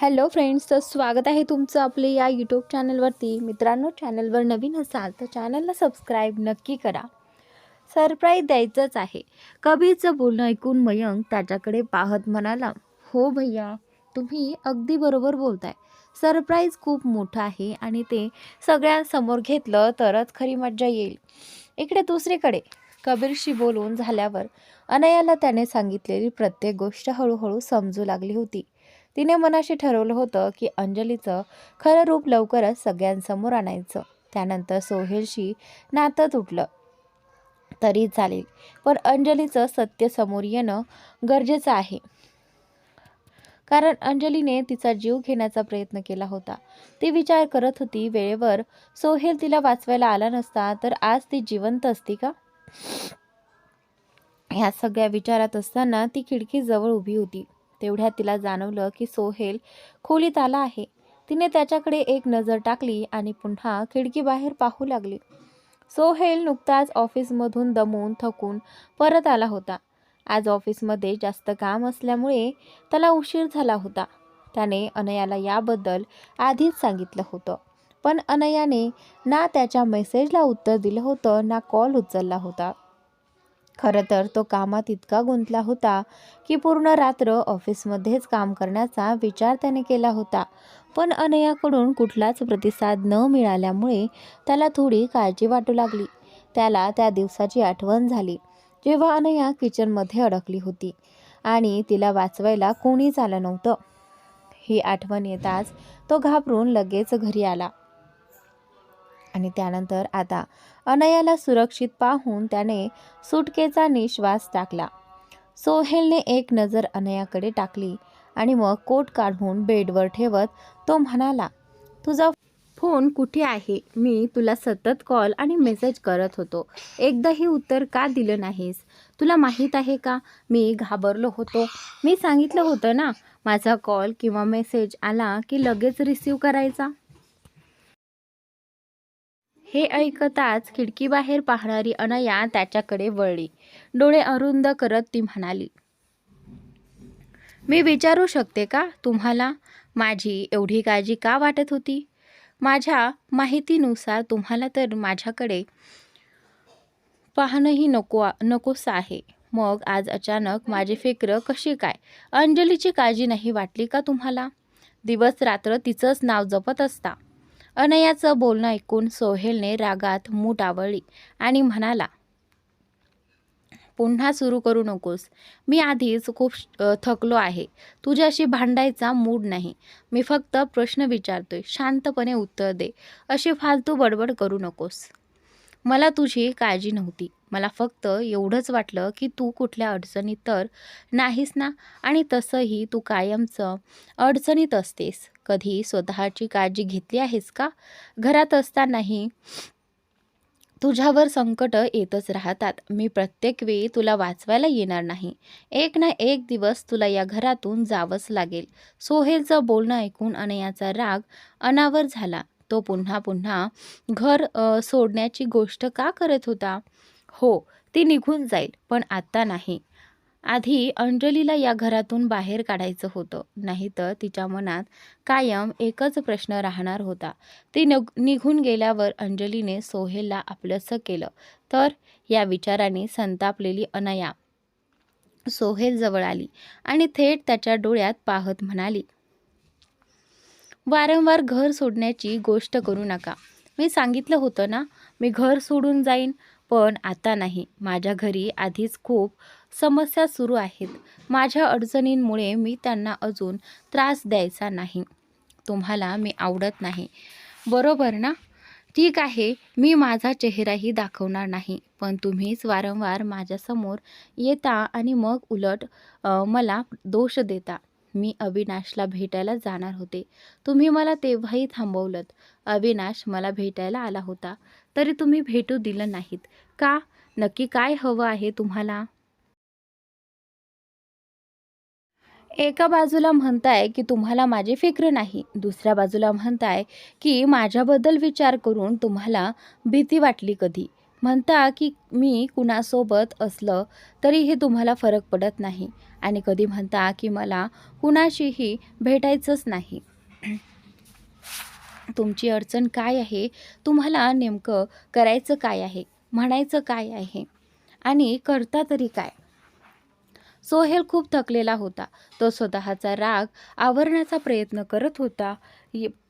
Hello friends तर स्वागत आहे तुमचं आपले या यूट्यूब चॅनलवरती मित्रांनो चॅनलवर नवीन असाल तर चॅनलला सबस्क्राईब नक्की करा. सरप्राईज द्यायचंच आहे. कबीरचं बोलणं ऐकून मयंक त्याच्याकडे पाहत म्हणाला हो भैया तुम्ही अगदी बरोबर बोलताय. सरप्राईज खूप मोठं आहे आणि ते सगळ्यांसमोर घेतलं तरच खरी मज्जा येईल. इकडे दुसरीकडे कबीरशी बोलून झाल्यावर अनयाला त्याने सांगितलेली प्रत्येक गोष्ट हळूहळू समजू लागली होती. तिने मनाशी ठरवलं होतं की अंजलीचं खरं रूप लवकरच सगळ्यांसमोर आणायचं. त्यानंतर सोहेलशी नातं तुटलं. तरी चालेल पण अंजलीचं सत्य समोर येणं गरजेचं आहे. कारण अंजलीने तिचा जीव घेण्याचा प्रयत्न केला होता. ती विचार करत होती वेळेवर सोहेल तिला वाचवायला आला नसता तर आज ती जिवंत असती का? ह्या सगळ्या विचारात असताना ती खिडकीजवळ उभी होती. तेवढ्यात तिला जाणवलं की सोहेल खोलीत आला आहे. तिने त्याच्याकडे एक नजर टाकली आणि पुन्हा खिडकीबाहेर पाहू लागली. सोहेल नुकताच ऑफिसमधून दमून थकून परत आला होता. आज ऑफिसमध्ये जास्त काम असल्यामुळे त्याला उशीर झाला होता. त्याने अनयाला याबद्दल आधीच सांगितलं होतं. पण अनयाने ना त्याच्या मेसेजला उत्तर दिलं होतं ना कॉल उचलला होता. खरं तर तो कामात इतका गुंतला होता की पूर्ण रात्र ऑफिसमध्येच काम करण्याचा विचार त्याने केला होता. पण अनयाकडून कुठलाच प्रतिसाद न मिळाल्यामुळे त्याला थोडी काळजी वाटू लागली. त्याला त्या दिवसाची आठवण झाली जेव्हा अनया किचनमध्ये अडकली होती आणि तिला वाचवायला कोणीच आलं नव्हतं. ही आठवण येताच तो घाबरून लगेच घरी आला. आणि त्यानंतर आता अनयाला सुरक्षित पाहून त्याने सुटकेचा निश्वास टाकला. सोहेलने एक नजर अनयाकडे टाकली आणि मग कोट काढून बेडवर ठेवत तो म्हणाला तुझा फोन कुठे आहे? मी तुला सतत कॉल आणि मेसेज करत होतो. एकदाही उत्तर का दिलं नाहीस? तुला माहीत आहे का? मी घाबरलो होतो. मी सांगितलं होतं ना माझा कॉल किंवा मेसेज आला की लगेच रिसीव करायचा. हे ऐकताच खिडकीबाहेर पाहणारी अनया त्याच्याकडे वळली. डोळे अरुंद करत ती म्हणाली मी विचारू शकते का तुम्हाला? माझी एवढी काळजी का वाटत होती? माझ्या माहितीनुसार तुम्हाला तर माझ्याकडे पाहणंही नको नकोसं आहे. मग आज अचानक माझी फिक्र कशी काय? अंजलीची काळजी नाही वाटली का तुम्हाला? दिवस रात्र तिचंच नाव जपत असता. अनयाचं बोलणं ऐकून सोहेलने रागात मूठ आवळली आणि म्हणाला पुन्हा सुरू करू नकोस. मी आधीच खूप थकलो आहे. तुझ्याशी भांडायचा मूड नाही. मी फक्त प्रश्न विचारतोय. शांतपणे उत्तर दे. अशी फालतू बडबड करू नकोस. मला तुझी काळजी नव्हती. मला फक्त एवढंच वाटलं की तू कुठल्या अडचणीत तर नाहीस ना? आणि तसंही तू कायमचं अडचणीत असतेस. कधी स्वतःची काळजी घेतली आहेस का? घरात असतानाही तुझ्यावर संकट येतच राहतात. मी प्रत्येक वेळी तुला वाचवायला येणार नाही. एक ना एक दिवस तुला या घरातून जावंच लागेल. सोहेलचं बोलणं ऐकून अनयाचा राग अनावर झाला. तो पुन्हा पुन्हा घर सोडण्याची गोष्ट का करत होता? हो ती निघून जाईल पण आत्ता नाही. आधी अंजलीला या घरातून बाहेर काढायचं होतं नाहीतर तिच्या मनात कायम एकच प्रश्न राहणार होता. ती निघ निघून गेल्यावर अंजलीने सोहेलला आपलंसं केलं तर या विचाराने संतापलेली अनया सोहेल जवळ आली आणि थेट त्याच्या डोळ्यात पाहत म्हणाली वारंवार घर सोडण्याची गोष्ट करू नका. मी सांगितलं होतं ना मी घर सोडून जाईन पण आता नाही. माझ्या घरी आधीच खूप समस्या सुरू आहेत. माझ्या अडचणींमुळे मी त्यांना अजून त्रास द्यायचा नाही. तुम्हाला मी आवडत नाही. बरोबर ना? ठीक आहे. मी माझा चेहराही दाखवणार नाही. पण तुम्हीच वारंवार माझ्यासमोर येता आणि मग उलट मला दोष देता. मी अविनाशला भेटायला जाणार होते. तुम्ही मला तेव्हाही थांबवलं अविनाश मला भेटायला आला होता. तरी तुम्ही भेटू दिलं नाहीत. का? नक्की काय हवं आहे तुम्हाला? एका बाजूला म्हणताय की तुम्हाला माझी फिक्र नाही. दुसऱ्या बाजूला म्हणताय की माझ्याबद्दल विचार करून तुम्हाला भीती वाटली कधी. म्हणता की मी कुणासोबत असलं तरीही तुम्हाला फरक पडत नाही. आणि कधी म्हणता की मला कुणाशीही भेटायचंच नाही. तुमची अडचण काय आहे? तुम्हाला नेमकं करायचं काय आहे? म्हणायचं काय आहे? आणि करता तरी काय? सोहेल खूप थकलेला होता. तो स्वतःचा राग आवरण्याचा प्रयत्न करत होता.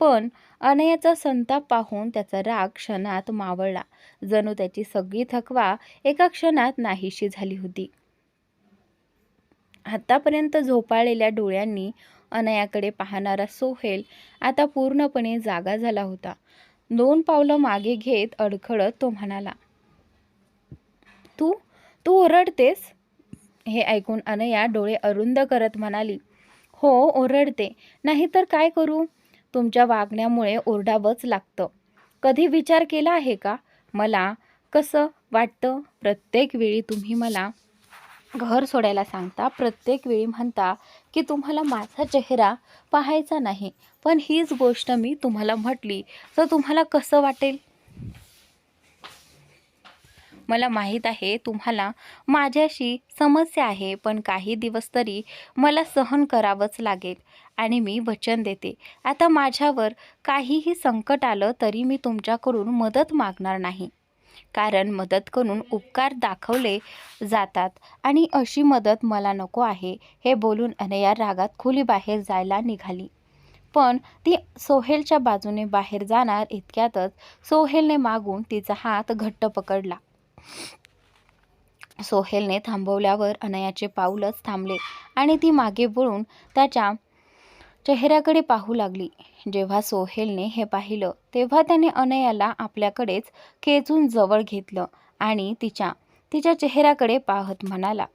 पण अनयाचा संताप पाहून त्याचा राग क्षणात मावळला. जणू त्याची सगळी थकवा एका क्षणात नाहीशी झाली होती. आतापर्यंत झोपाळलेल्या डोळ्यांनी अनयाकडे पाहणारा सोहेल आता पूर्णपणे जागा झाला होता. दोन पावलं मागे घेत अडखळत तो म्हणाला तू तू ओरडतेस? हे ऐकून अनया डोळे अरुंद करत म्हणाली हो ओरडते. नाहीतर काय करू? तुमच्या वागण्यामुळे ओरडावंच लागतं. कधी विचार केला आहे का? मला कसं वाटतं? प्रत्येक वेळी तुम्ही मला घर सोडायला सांगता प्रत्येक वेळी म्हणता की तुम्हाला माझा चेहरा पाहायचा नाही. पण हीच गोष्ट मी तुम्हाला म्हटली. तर तुम्हाला कसं वाटेल? मला माहीत आहे तुम्हाला माझ्याशी समस्या आहे पण काही दिवस तरी मला सहन करावंच लागेल आणि मी वचन देते. आता माझ्यावर काहीही संकट आलं तरी मी तुमच्याकडून मदत मागणार नाही. कारण मदत करून उपकार दाखवले जातात. आणि अशी मदत मला नको आहे हे बोलून अनया रागात खुली बाहेर जायला निघाली. पण ती सोहेलच्या बाजूने बाहेर जाणार इतक्यातच सोहेलने मागून तिचा हात घट्ट पकडला. सोहेलने थांबवल्यावर अनयाचे पाऊलच थांबले आणि ती मागे वळून त्याच्या चेहऱ्याकडे पाहू लागली. जेव्हा सोहेलने हे पाहिलं तेव्हा त्याने अनयाला आपल्याकडेच खेचून जवळ घेतलं आणि तिच्या तिच्या चेहऱ्याकडे पाहत म्हणाला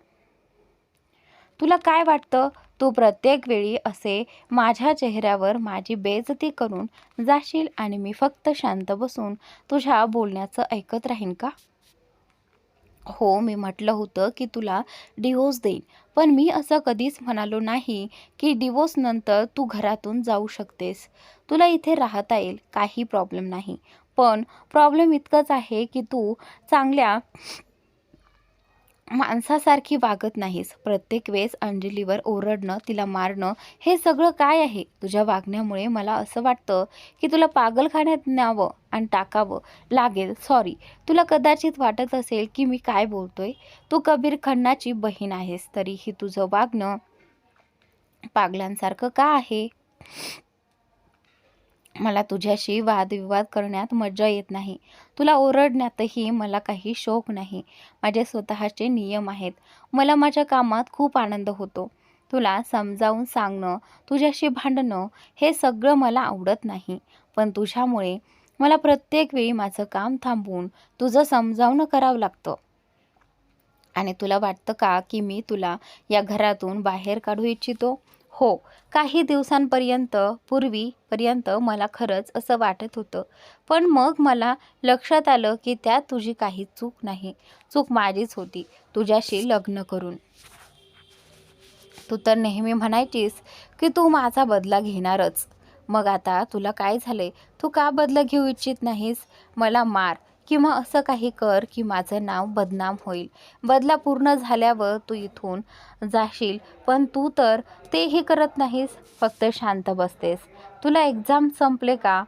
तुला काय वाटतं? तू प्रत्येक वेळी असे माझ्या चेहऱ्यावर माझी बेइज्जती करून जाशील आणि मी फक्त शांत बसून तुझ्या बोलण्याचं ऐकत राहीन का? हो मी म्हटलं होतं की तुला डिवोर्स देईन. पण मी असं कधीच म्हणालो नाही की डिवोर्सनंतर तू घरातून जाऊ शकतेस. तुला इथे राहता येईल काही प्रॉब्लेम नाही. पण प्रॉब्लेम इतकंच आहे की तू चांगल्या माणसासारखी वागत नाहीस. प्रत्येक वेळेस अंजलीवर ओरडणं तिला मारणं हे सगळं काय आहे? तुझ्या वागण्यामुळे मला असं वाटतं की तुला पागलखान्यात न्यावं आणि टाकावं लागेल. सॉरी तुला कदाचित वाटत असेल की मी काय बोलतोय? तू कबीर खन्नाची बहीण आहेस तरीही तुझं वागणं पागलांसारखं का आहे? मला तुझ्याशी वादविवाद करण्यात मजा येत नाही. तुला ओरडण्यातही मला काही शौक नाही. माझे स्वतःचे नियम आहेत. मला माझ्या कामात खूप आनंद होतो. तुला समजावून सांगणं तुझ्याशी भांडणं हे सगळं मला आवडत नाही. पण तुझ्यामुळे मला प्रत्येक वेळी माझं काम थांबवून तुझं समजावणं करावं लागतं. आणि तुला वाटतं का की मी तुला या घरातून बाहेर काढू इच्छितो? हो काही दिवसांपर्यंत पूर्वीपर्यंत मला खरंच असं वाटत होतं. पण मग मला लक्षात आलं की त्यात तुझी काही चूक नाही. चूक माझीच होती तुझ्याशी लग्न करून. तू तर नेहमी म्हणायचीस की तू माझा बदला घेणारच. मग आता तुला काय झालंय? तू का बदला घेऊ इच्छित नाहीस? मला मार किंवा असं काही कर की माझं नाव बदनाम होईल. बदला पूर्ण झाल्यावर तू इथून जाशील पण तू तर तेही करत नाहीस फक्त शांत बसतेस. तुला एक्झाम संपले का?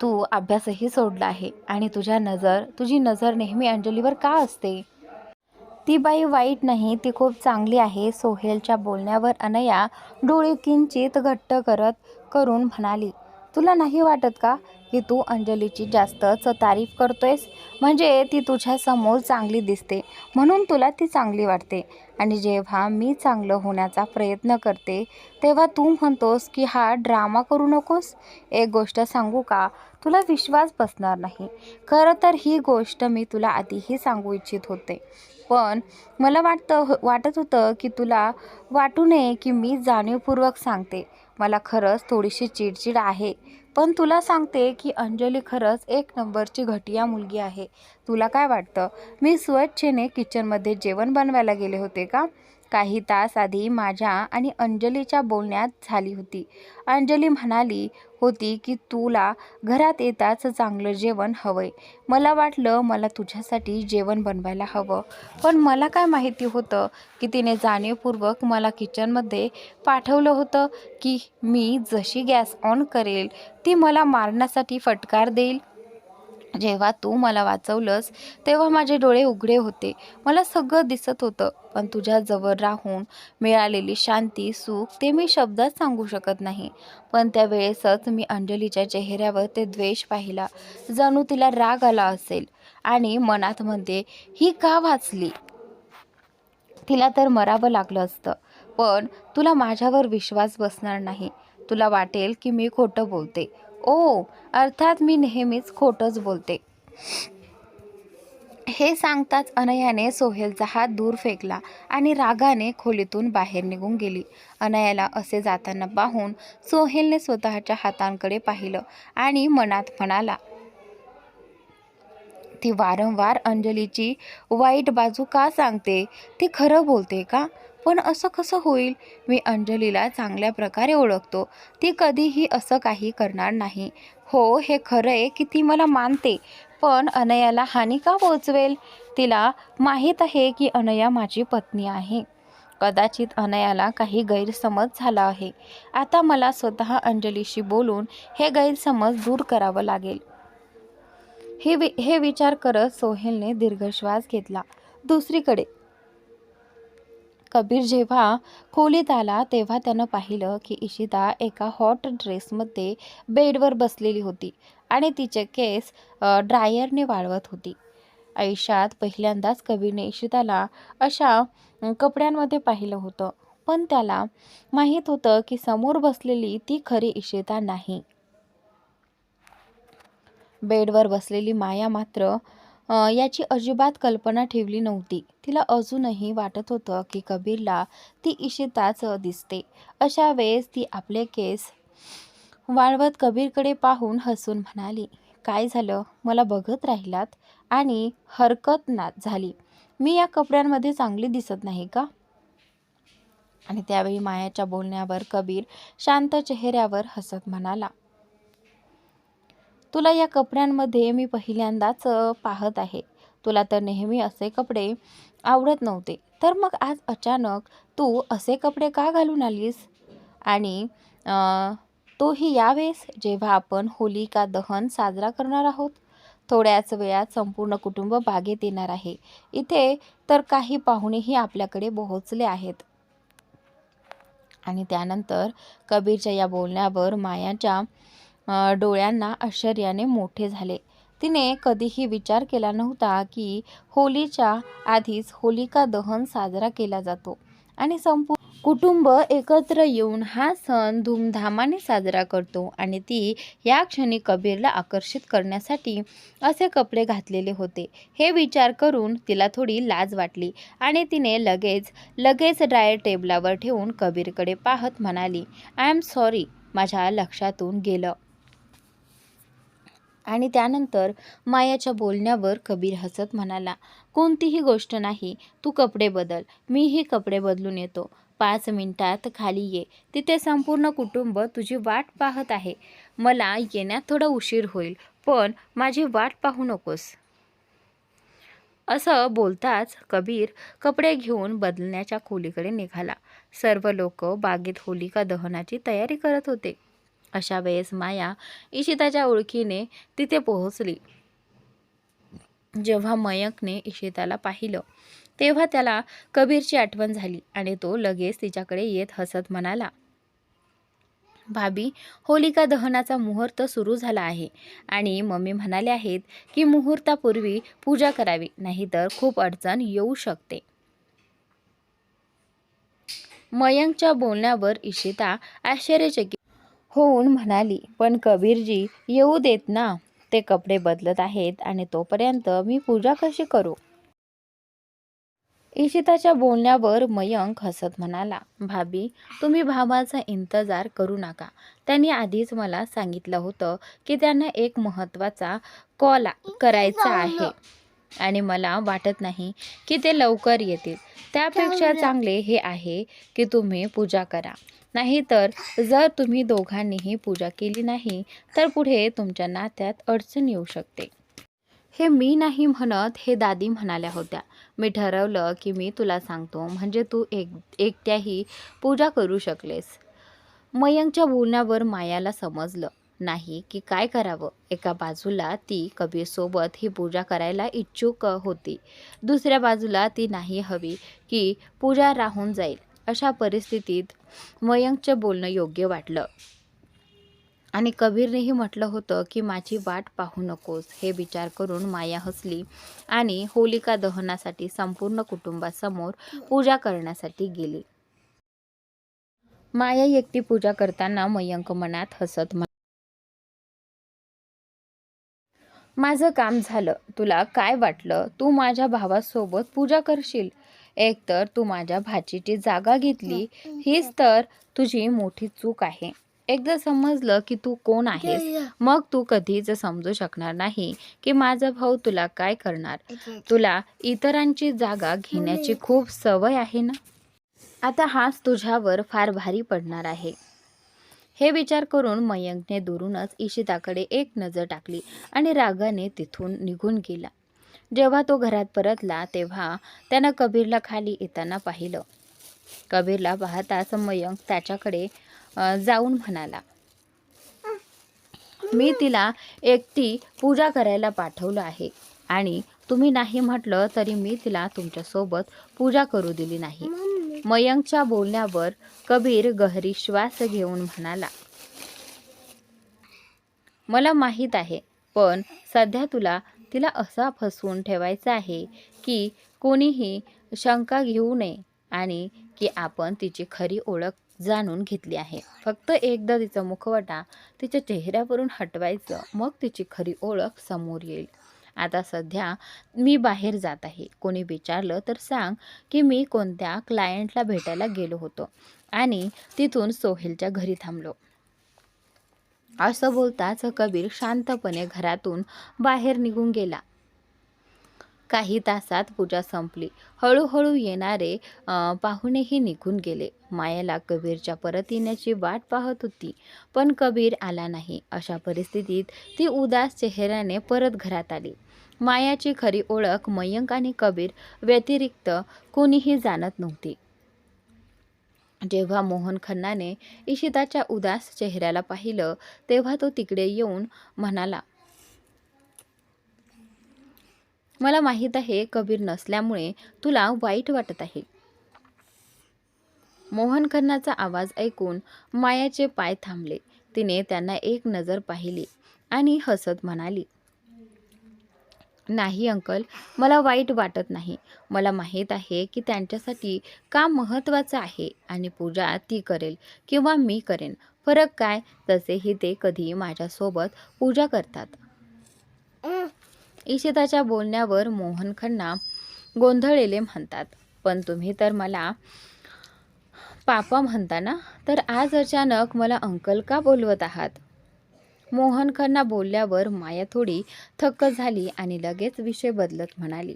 तू अभ्यासही सोडला आहे आणि तुझ्या नजर तुझी नजर नेहमी अंजलीवर का असते? ती बाई वाईट नाही ती खूप चांगली आहे सोहेलच्या बोलण्यावर अनया डोळे किंचित घट्ट करत करून म्हणाली तुला नाही वाटत का की तू अंजलीची जास्तच तारीफ करतोयस. म्हणजे ती तुझ्यासमोर चांगली दिसते. म्हणून तुला ती चांगली वाटते. आणि जेव्हा मी चांगलं होण्याचा प्रयत्न करते तेव्हा तू म्हणतोस की हा ड्रामा करू नकोस. एक गोष्ट सांगू का? तुला विश्वास बसणार नाही. खरं तर ही गोष्ट मी तुला आधीही सांगू इच्छित होते. पण मला वाटतं वाटत होतं की तुला वाटू नये की मी जाणीवपूर्वक सांगते. मला खरंच थोडीशी चिडचिड आहे. पण तुला सांगते की अंजली खरंच एक नंबरची घटिया मुलगी आहे. तुला काय वाटतं? मी स्वच्छेने किचनमध्ये जेवण बनवायला गेले होते का? काही तास आधी माझ्या आणि अंजलीच्या बोलण्यात झाली होती. अंजली म्हणाली होती की तुला घरात येताच चांगलं जेवण हवंय. मला वाटलं मला तुझ्यासाठी जेवण बनवायला हवं. पण मला काय माहिती होतं की तिने जाणीवपूर्वक मला किचनमध्ये पाठवलं होतं की मी जशी गॅस ऑन करेल ती मला मारण्यासाठी फटकार देईल. जेव्हा तू मला वाचवलंस तेव्हा माझे डोळे उघडे होते. मला सगळं दिसत होतं पण तुझ्याजवळ राहून मिळालेली शांती सुख ते मी शब्दात सांगू शकत नाही. पण त्यावेळेसच मी अंजलीच्या चेहऱ्यावर ते द्वेष पाहिला जणू तिला राग आला असेल आणि मनात म्हणते ही का वाचली? तिला तर मरावं लागलं असतं पण तुला माझ्यावर विश्वास बसणार नाही. तुला वाटेल की मी खोटं बोलते ओ अर्थात मी नेहमीच खोटंच बोलते. हे सांगताच अनयाने सोहेलचा हात दूर फेकला आणि रागाने खोलीतून बाहेर निघून गेली. अनयाला असे जाताना पाहून सोहेलने स्वतःच्या हातांकडे पाहिलं आणि मनात म्हणाला ती वारंवार अंजलीची वाईट बाजू का सांगते? ती खरं बोलते का? पण असं कसं होईल? मी अंजलीला चांगल्या प्रकारे ओळखतो. ती कधीही असं काही करणार नाही. हो हे खरं आहे की ती मला मानते. पण अनयाला हानी का पोचवेल? तिला माहीत आहे की अनया माझी पत्नी आहे. कदाचित अनयाला काही गैरसमज झाला आहे. आता मला स्वतः अंजलीशी बोलून हे गैरसमज दूर करावं लागेल. हे वि हे विचार करत सोहेलने दीर्घ श्वास घेतला. दुसरीकडे कबीर जेव्हा खोलीत आला तेव्हा त्यानं पाहिलं की इशिता एका हॉट ड्रेसमध्ये बेडवर बसलेली होती आणि तिचे केस ड्रायरने वाळवत होती. आयुष्यात पहिल्यांदाच कबीरने इशिताला अशा कपड्यांमध्ये पाहिलं होतं. पण त्याला माहीत होतं की समोर बसलेली ती खरी इशिता नाही. बेडवर बसलेली माया मात्र याची अजिबात कल्पना ठेवली नव्हती. तिला अजूनही वाटत होतं की कबीरला ती इशिताच दिसते. अशा वेळेस ती आपले केस वाळवत कबीरकडे पाहून हसून म्हणाली काय झालं? मला बघत राहिलात आणि हरकत ना झाली. मी या कपड्यांमध्ये चांगली दिसत नाही का? आणि त्यावेळी मायाच्या बोलण्यावर कबीर शांत चेहऱ्यावर हसत म्हणाला तुला या कपड्यांमध्ये मी पहिल्यांदाच पाहत आहे. तुला तर नेहमी असे कपडे आवडत नव्हते. तर मग आज अचानक तू असे कपडे का घालून आलीस? आणि तोही यावेळेस जेव्हा आपण होलिका दहन साजरा करणार आहोत? थोड्याच वेळात संपूर्ण कुटुंब बागेत येणार आहे. इथे तर काही पाहुणेही आपल्याकडे पोहोचले आहेत. आणि त्यानंतर कबीरच्या या बोलण्यावर मायाच्या डोळ्यांना आश्चर्याने मोठे झाले. तिने कधीही विचार केला नव्हता की होलीच्या आधीच होलिका दहन साजरा केला जातो आणि संपूर्ण कुटुंब एकत्र येऊन हा सण धूमधामाने साजरा करतो आणि ती या क्षणी कबीरला आकर्षित करण्यासाठी असे कपडे घातलेले होते. हे विचार करून तिला थोडी लाज वाटली आणि तिने लगेच लगेच ड्रायर टेबलावर ठेवून कबीरकडे पाहत म्हणाली आय एम सॉरी माझ्या लक्षातून गेलं. आणि त्यानंतर मायाच्या बोलण्यावर कबीर हसत म्हणाला कोणतीही गोष्ट नाही तू कपडे बदल मीही कपडे बदलून येतो. पाच मिनिटात खाली ये तिथे संपूर्ण कुटुंब तुझी वाट पाहत आहे. मला येण्यात थोडा उशीर होईल पण माझी वाट पाहू नकोस. असं बोलताच कबीर कपडे घेऊन बदलण्याच्या खोलीकडे निघाला. सर्व लोक बागेत होलिका दहनाची तयारी करत होते. अशा वेळेस माया इशिताच्या ओळखीने तिथे पोहोचली. जेव्हा मयंकने इशिताला पाहिलं तेव्हा त्याला कबीरची आठवण झाली आणि तो लगेच तिच्याकडे येत हसत म्हणाला भाभी होलिका दहनाचा मुहूर्त सुरू झाला आहे आणि मम्मी म्हणाले आहेत की मुहूर्तापूर्वी पूजा करावी नाहीतर खूप अडचण येऊ शकते. मयंकच्या बोलण्यावर इशिता आश्चर्यचकित होऊन म्हणाली पण कबीरजी येऊ देत ना. ते कपडे बदलत आहेत आणि तोपर्यंत मी पूजा कशी करू? इशिताच्या बोलण्यावर मयंक हसत म्हणाला भाभी तुम्ही भावाचा इंतजार करू नका. त्यांनी आधीच मला सांगितलं होतं की त्यांना एक महत्त्वाचा कॉल करायचा आहे. आणि मला वाटत नाही की ते लवकर येतील. त्यापेक्षा चांगले हे आहे की तुम्ही पूजा करा. नाहीतर जर तुम्ही दोघांनीही पूजा केली नाही तर पुढे तुमच्या नात्यात अडचण येऊ शकते. हे मी नाही म्हणत हे दादी म्हणाल्या होत्या. मी ठरवलं की मी तुला सांगतो म्हणजे तू एक एकट्याही पूजा करू शकलेस. मयंकच्या बोलण्यावर मायाला समजलं. नाही की काय करावं? एका बाजूला ती कबीरसोबत ही पूजा करायला इच्छुक होती. दुसऱ्या बाजूला ती नाही हवी की पूजा राहून जाईल. अशा परिस्थितीत मयंकचं बोलणं योग्य वाटलं. आणि कबीरनेही म्हटलं होतं की माझी वाट पाहू नकोस हे विचार करून माया हसली आणि होलिका दहनासाठी संपूर्ण कुटुंबासमोर पूजा करण्यासाठी गेली. माया एकटी पूजा करताना मयंक मनात हसत माझं काम झालं. तुला काय वाटलं? तू माझ्या भावासोबत पूजा करशील? एकतर तू माझ्या भाचीची जागा घेतली हीच तर तुझी मोठी चूक आहे. एकदा समजलं की तू कोण आहेस मग तू कधीच समजू शकणार नाही की माझा भाऊ तुला काय करणार. तुला इतरांची जागा घेण्याची खूप सवय आहे ना? आता हाच तुझ्यावर फार भारी पडणार आहे. हे विचार करून मयंकने दुरूनच इशिताकडे एक नजर टाकली आणि रागाने तिथून निघून गेला. जेव्हा तो घरात परतला तेव्हा त्यानं कबीरला खाली येताना पाहिलं. कबीरला पाहताच मयंक त्याच्याकडे जाऊन म्हणाला मी तिला एकटी पूजा करायला पाठवलं आहे आणि तुम्ही नाही म्हटलं तरी मी तिला तुमच्यासोबत पूजा करू दिली नाही. मयंकच्या बोलण्यावर कबीर गहरी श्वास घेऊन म्हणाला मला माहीत आहे पण सध्या तुला तिला असा फसवून ठेवायचा आहे की कोणीही शंका घेऊ नये आणि की आपण तिची खरी ओळख जाणून घेतली आहे. फक्त एकदा तिचा मुखवटा तिच्या चेहऱ्यावरून हटवायचं मग तिची खरी ओळख समोर येईल. आता सध्या मी बाहेर जात आहे. कोणी विचारलं तर सांग की मी कोणत्या क्लायंटला भेटायला गेलो होतो आणि तिथून सोहेलच्या घरी थांबलो. असं बोलताच कबीर शांतपणे घरातून बाहेर निघून गेला. काही तासात पूजा संपली. हळूहळू येणारे पाहुणेही निघून गेले. मायाला कबीरच्या परत येण्याची वाट पाहत होती पण कबीर आला नाही. अशा परिस्थितीत ती उदास चेहऱ्याने परत घरात आली. मायाची खरी ओळख मयंक आणि कबीर व्यतिरिक्त कोणीही जाणत नव्हती. जेव्हा मोहन खन्नाने इशिताच्या उदास चेहऱ्याला पाहिलं तेव्हा तो तिकडे येऊन म्हणाला मला माहीत आहे कबीर नसल्यामुळे तुला वाईट वाटत आहे. मोहन खन्नाचा आवाज ऐकून मायाचे पाय थांबले. तिने त्यांना एक नजर पाहिली आणि हसत म्हणाली नाही अंकल. मला वाईट वाटत नाही. मला माहीत आहे की त्यांच्यासाठी काम महत्त्वाचं आहे आणि पूजा ती करेल किंवा मी करेन. फरक काय? तसेही ते कधी माझ्यासोबत पूजा करतात. इशिताच्या बोलण्यावर मोहन खन्ना गोंधळलेले म्हणतात पण तुम्ही तर मला पापा म्हणता ना? तर आज अचानक मला अंकल का बोलवत आहात? मोहन खन्ना बोलल्यावर माया थोडी थक्क झाली आणि लगेच विषय बदलत म्हणाली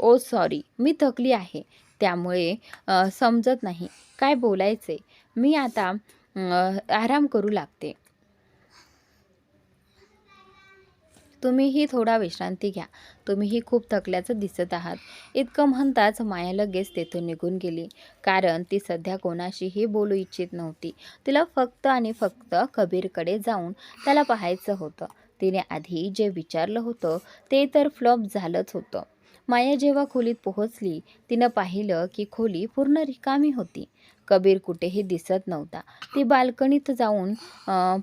ओ सॉरी मी थकली आहे. त्यामुळे समजत नाही. काय बोलायचे? मी आता आराम करू लागते. तुम्हीही थोडा विश्रांती घ्या. तुम्हीही खूप थकल्याचं दिसत आहात. इतकं म्हणताच माया लगेच तेथून निघून गेली. कारण ती सध्या कोणाशीही बोलू इच्छित नव्हती. तिला फक्त आणि फक्त कबीरकडे जाऊन त्याला पाहायचं होतं. तिने आधी जे विचारलं होतं ते तर फ्लॉप झालंच होतं. माया जेव्हा खोलीत पोहोचली तिनं पाहिलं की खोली पूर्ण रिकामी होती. कबीर कुठेही दिसत नव्हता. ती बाल्कनीत जाऊन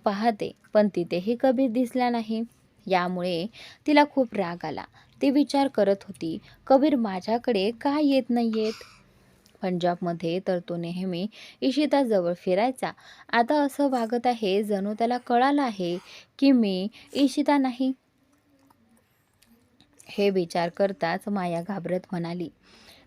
पाहते पण तिथेही कबीर दिसला नाही. यामुळे तिला खूप राग आला. ती विचार करत होती कबीर माझ्याकडे का येत नाही येत पंजाबमध्ये तर तो नेहमी इशिताजवळ फिरायचा. आता असं वागत आहे जणू त्याला कळालं आहे की मी इशिता नाही. हे विचार करताच माया घाबरत म्हणाली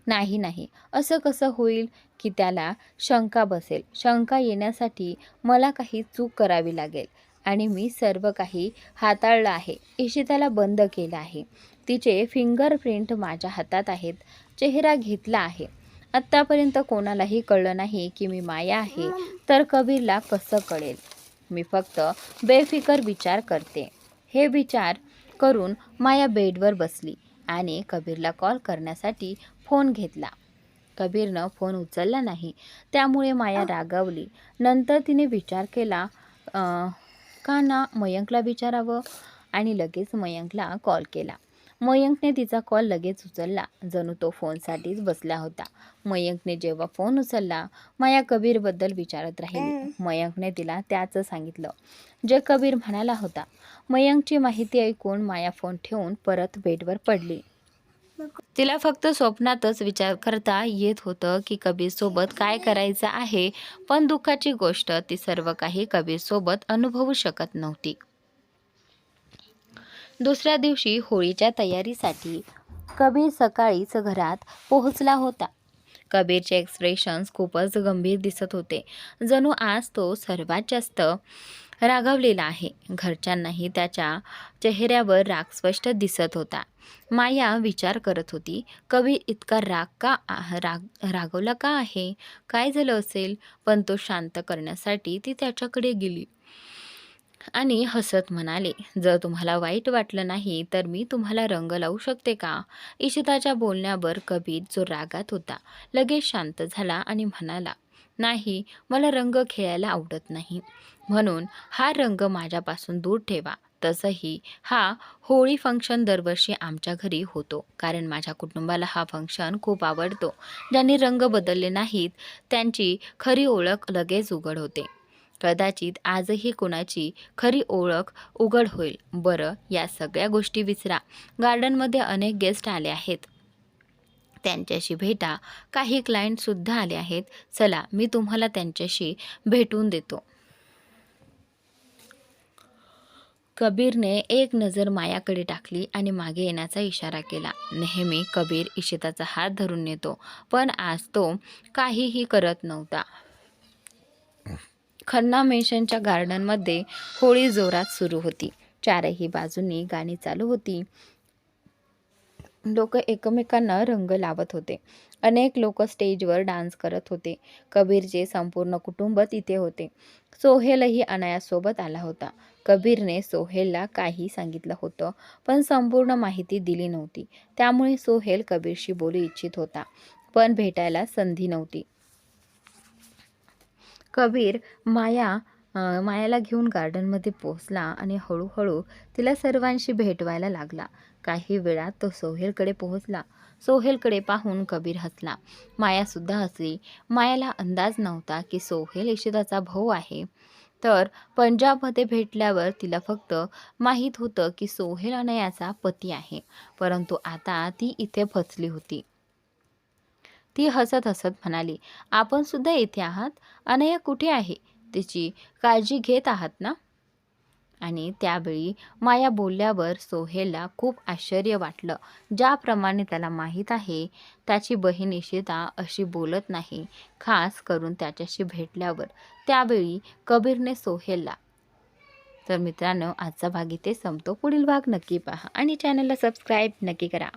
नाही नाही असं कसं होईल की त्याला शंका बसेल. शंका येण्यासाठी मला काही चूक करावी लागेल. आणि मी सर्व काही हाताळलं आहे. इशिताला बंद केलं आहे. तिचे फिंगरप्रिंट माझ्या हातात आहेत. चेहरा घेतला आहे. आत्तापर्यंत कोणालाही कळलं नाही की मी माया आहे तर कबीरला कसं कळेल? मी फक्त बेफिकर विचार करते. हे विचार करून माया बेडवर बसली आणि कबीरला कॉल करण्यासाठी फोन घेतला. कबीरनं फोन उचलला नाही त्यामुळे माया रागावली. नंतर तिने विचार केला का ना मयंकला विचारावं आणि लगेच मयंकला कॉल केला. मयंकने तिचा कॉल लगेच उचलला. जणू तो फोनसाठीच बसला होता. मयंकने जेव्हा फोन उचलला माया कबीरबद्दल विचारत राहिली. मयंकने तिला त्याचं सांगितलं. जे कबीर म्हणाला होता मयंकची माहिती ऐकून माया फोन ठेवून परत बेडवर पडली. तिला फक्त स्वप्नातच विचार करता येत होतं की कबीरसोबत काय करायचं आहे पण दुःखाची गोष्ट ती सर्व काही कबीरसोबत अनुभवू शकत नव्हती. दुसऱ्या दिवशी होळीच्या तयारीसाठी कबीर सकाळीच घरात पोहोचला होता. कबीरचे एक्सप्रेशन्स खूपच गंभीर दिसत होते. जणू आज तो सर्वात जास्त रागावलेला आहे. घरच्यांनाही त्याच्या चेहऱ्यावर राग स्पष्ट दिसत होता. माया विचार करत होती कबीर इतका राग का आ- राग रागवला का आहे? काय झालं असेल? पण तो शांत करण्यासाठी ती त्याच्याकडे गेली आणि हसत म्हणाले जर तुम्हाला वाईट वाटलं नाही तर मी तुम्हाला रंग लावू शकते का? इशिताच्या बोलण्यावर कबीर जो रागात होता लगेच शांत झाला आणि म्हणाला नाही मला रंग खेळायला आवडत नाही. म्हणून हा रंग माझ्यापासून दूर ठेवा. तसंही हा होळी फंक्शन दरवर्षी आमच्या घरी होतो. कारण माझ्या कुटुंबाला हा फंक्शन खूप आवडतो. ज्यांनी रंग बदलले नाहीत त्यांची खरी ओळख लगेच उघड होते. कदाचित आजही कोणाची खरी ओळख उघड होईल. बरं या सगळ्या गोष्टी विसरा. गार्डनमध्ये अनेक गेस्ट आले आहेत. त्यांच्याशी भेटा. काही क्लायंटसुद्धा आले आहेत. चला मी तुम्हाला त्यांच्याशी भेटून देतो. कबीरने एक नजर मायाकडे टाकली आणि मागे येण्याचा इशारा केला. नेहमी कबीर इशिताचा हात धरून नेतो पण आज तो काहीही करत नव्हता. खन्ना मेशनच्या गार्डनमध्ये होळी जोरात सुरू होती. चारही बाजूंनी गाणी चालू होती. लोक एकमेकांना रंग लावत होते. अनेक लोक स्टेजवर डान्स करत होते. कबीरचे संपूर्ण कुटुंब तिथे होते. सोहेलही अनायासोबत आला होता. कबीरने सोहेलला काही सांगितलं होतं पण संपूर्ण माहिती दिली नव्हती. त्यामुळे सोहेल कबीरशी बोलू इच्छित होता पण भेटायला संधी नव्हती. कबीर माया मायाला घेऊन गार्डनमध्ये पोहोचला आणि हळूहळू तिला सर्वांशी भेटवायला लागला. काही वेळात तो सोहेलकडे पोहोचला. सोहेलकडे पाहून कबीर हसला. मायासुद्धा हसली. मायाला अंदाज नव्हता की सोहेल इशिदाचा भाऊ आहे. तर पंजाबमध्ये भेटल्यावर तिला फक्त माहीत होतं की सोहेल अनयाचा पती आहे. परंतु आता ती इथे फसली होती. ती हसत हसत म्हणाली आपण सुद्धा इथे आहात? अनया कुठे आहे? तिची काळजी घेत आहात ना? आणि त्यावेळी माया बोलल्यावर सोहेलला खूप आश्चर्य वाटलं. ज्याप्रमाणे त्याला माहीत आहे त्याची बहीण इशिता अशी बोलत नाही खास करून त्याच्याशी भेटल्यावर. त्यावेळी कबीरने सोहेलला तर मित्रांनो आजचा भाग इथे संपतो. पुढील भाग नक्की पहा आणि चॅनलला सबस्क्राईब नक्की करा.